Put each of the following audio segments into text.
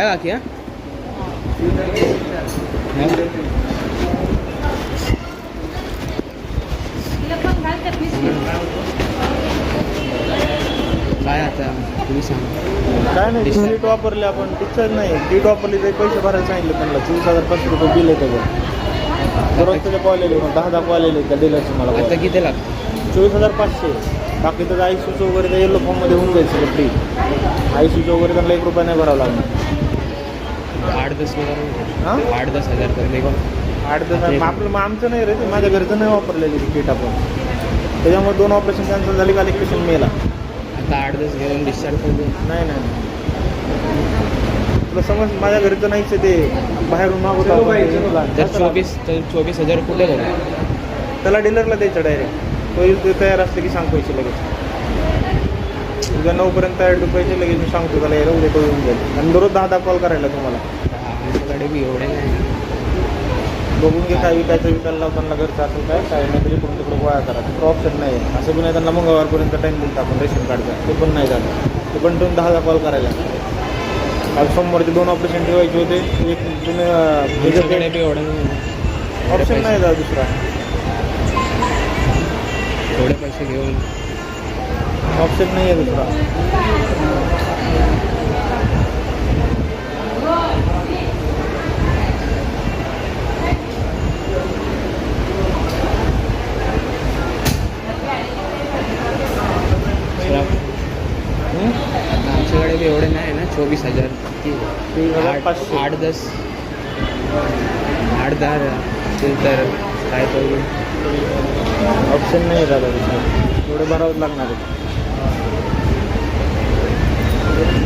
घ्या काकी काय आता? तुम्ही सांगा. काय नाही. सीट वापरले आपण. डिस्चार्ज नाही. सीट वापरली तरी पैसे भरायला सांगितले त्यांना चोवीस हजार पाचशे रुपये बिल आहे त्याचं. दररोज त्याचे कॉल आले दहा दहा कॉल आले त्या डीलरचे मला आता. किती लागतं चोवीस हजार पाचशे. बाकी त्याचं आय सूचं वगैरे त्या येलो फॉर्ममध्ये होऊन सगळं फ्री आय सूचं वगैरे त्यांना एक रुपया नाही भरावा लागणार. दस हजार हां? आठ दस हजार का आठ मग आपलं आमचं नाही रे ते माझ्या घरचं नाही वापरलेली किट आपण. त्याच्यामुळे दोन ऑपरेशन कॅन्सल झाली काल एक पेशंट मेला. आता आठ दस घेऊन डिस्चार्ज करतो नाही नाही तुला समज माझ्या घरचं नाहीच ते. बाहेरून मागवतो चोवीस चोवीस हजार कुठे झाले त्याला डीलरला द्यायचं डायरेक्ट तो तयार असले की सांग पैसे लगेच. उद्या नऊपर्यंत तयार पैसे लगेच मी सांगतो त्याला यायला उद्या तो येऊन जाईल आणि दररोज दहा दहा कॉल करायला तुम्हाला. आमच्याकडे बी एवढे नाही. बघून घे काय विकायचं विकायला लावताना घरचं असेल काय काय नाही तरी पण तिकडे गोळा करा. तिकडं ऑप्शन नाही आहे. असं पण नाही त्यांना मंगळवारपर्यंत टाईम दिला आपण रेशन कार्डचा ते पण नाही झालं. ते पण ठेवून दहा दहा कॉल करायला काल सोमवारचे दोन ऑपरेशन ठेवायचे होते. एक तुम्ही ऑप्शन नाही. जा दुसरा. थोडे पैसे घेऊन. ऑप्शन नाही आहे दुसरा हं? आता आमच्याकडे बी एवढे नाही ना चोवीस हजार. पाचशे. आठ दस. आठ दहा असतील तर काय करू? ऑप्शन नाही दादा एवढे भरावंच लागणार आहे.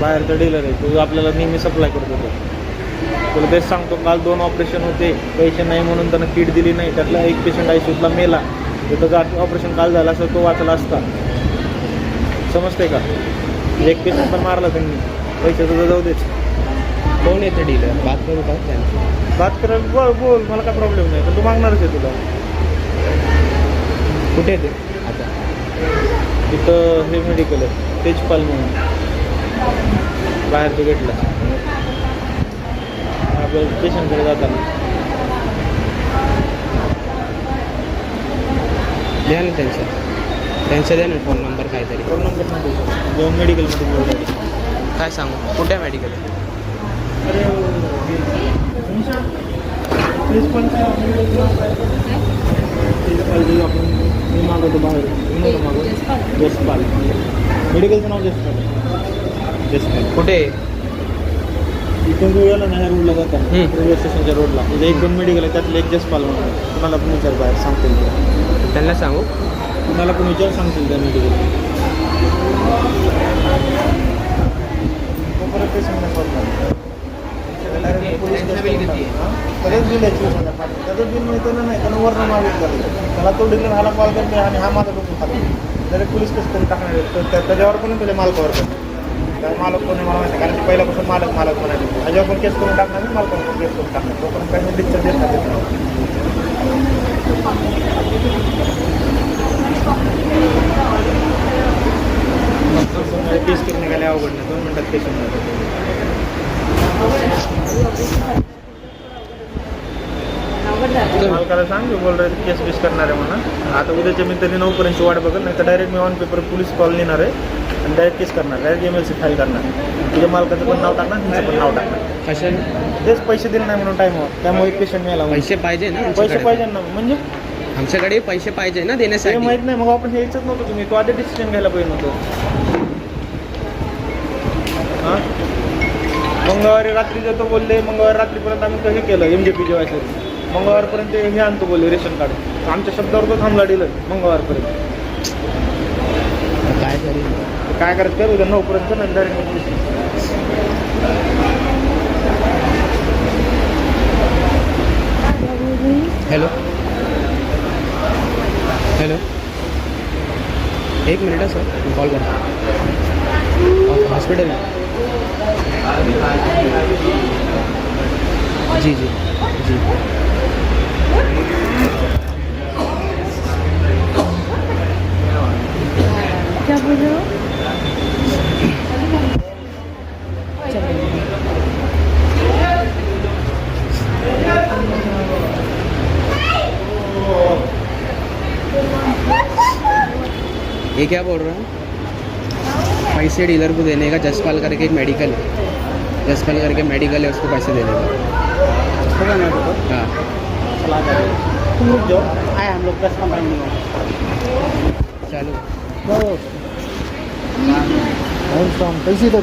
बाहेरचा डीलर आहे. तो आपल्याला नेहमी सप्लाय करतो तो. तुला तेच सांगतो काल दोन ऑपरेशन होते. पैसे नाही म्हणून त्यानं किट दिली नाही. त्यातला एक पेशंट आयसीयूतला मेला. तर त्याचं ऑपरेशन काल झालं असं तो वाचला असता. समजते का? एक पेशंट पण मारला त्यांनी. पैसे तुझं जाऊ देच कोण येतं डीलर बात करू का त्यांची? बात करायला बोल बोल मला काय प्रॉब्लेम नाही पण तू मागणारच आहे तुला. कुठे येते आता. तिथं हे मेडिकल आहे तेजपाल म्हणून. बाहेरच्या गेटला आपल्या स्टेशनकडे जाताना. द्या ना त्यांचं. त्यांचं द्या ना फोन नंबर काहीतरी. फोन नंबर सांगतो दोन मेडिकलमध्ये बोलतो काय सांगू? कुठे मेडिकल अरे तेजपाल काय मी मागवतो बाहेर मी नव्हतं मागवत जसपाल मेडिकलचं नाव जसपाल जसपाल कुठे? इथून गोव्याला नाही रोडला जातात हम्म. रेल्वे स्टेशनच्या रोडला म्हणजे एक दोन मेडिकल आहे त्यातलं एक जसपाल म्हणून तुम्हाला पण विचार बाहेर सांगतील त्यांना सांगू? तुम्हाला पण विचार सांगतील त्या मेडिकल परत ते सांगण्यात सगळेच बिल पाचशे. त्याचं बिल मिळतो नाही त्यानं वर्ण मागित त्याला तो डीलर हाला कॉल करते आणि हा माझा डोकं खातो त्याला पोलीस केस करून टाकणार. त्याच्यावर पण त्याच्या मालकावर पण मालक कोणी मला माहिती कारण की पहिल्यापासून मालक मालक म्हणाले ह्याच्यावर पण केस करून टाकणार आणि मालकावर केस करून टाकणार तोपर्यंत काही डिस्चार्ज देत नाही केस करून निघाले अवघड नाही दोन मिनिटात केस होऊन जातं. मालकाला सांग बोल रहे केस बीस करणार आहे म्हणून. आता उद्याच्या मी तरी नऊपर्यंत वाट बघेल नाही तर डायरेक्ट मी ऑन पेपर पोलीस कॉल लिहिणार आहे आणि डायरेक्ट केस करणार direct M L C file करणार तुझ्या मालकाचं पण नाव टाकणार तुमचं पण नाव टाकणार. कशाने? तेच पैसे दिले नाही म्हणून टाईमवर त्यामुळे एक पेशंट मिळाला म्हणून. पैसे पाहिजे ना पैसे आमच्याकडे पाहिजे ना म्हणजे? आमच्याकडे पैसे पाहिजे ना ते देण्यासाठी माहीत नाही मग आपण यायचंच नव्हतं तुम्ही. तो आधी डिसिजन घ्यायला पाहिजे नव्हतं. हां? मंगळवारी रात्री जातो बोलले मंगळवारी रात्रीपर्यंत आम्ही हे केलं एम जे पी जेवायचं. मंगळवारपर्यंत हे आणतो बोलले रेशन कार्ड. आमच्या शब्दावर तो थांबला दिलं मंगळवारपर्यंत. काय करेल तर काय करायचं करू उद्या नऊपर्यंत ना डायरेक्ट हॅलो? हॅलो? एक मिनिट हा सर. मी कॉल करतो. हॉस्पिटल जी जी. जी. क्या बोल रहे हो? ये क्या बोल रहा है? पैसे डीलर को देने का जसपाल करके एक मेडिकल जसपाल करके मेडिकल है, उसको पैसे देने। का होगा ना देखो हाँ चला जाएगा तुम रुक जाओ आए हम लोग दस पंद्रह मिनट में चालू और शाम कैसी तो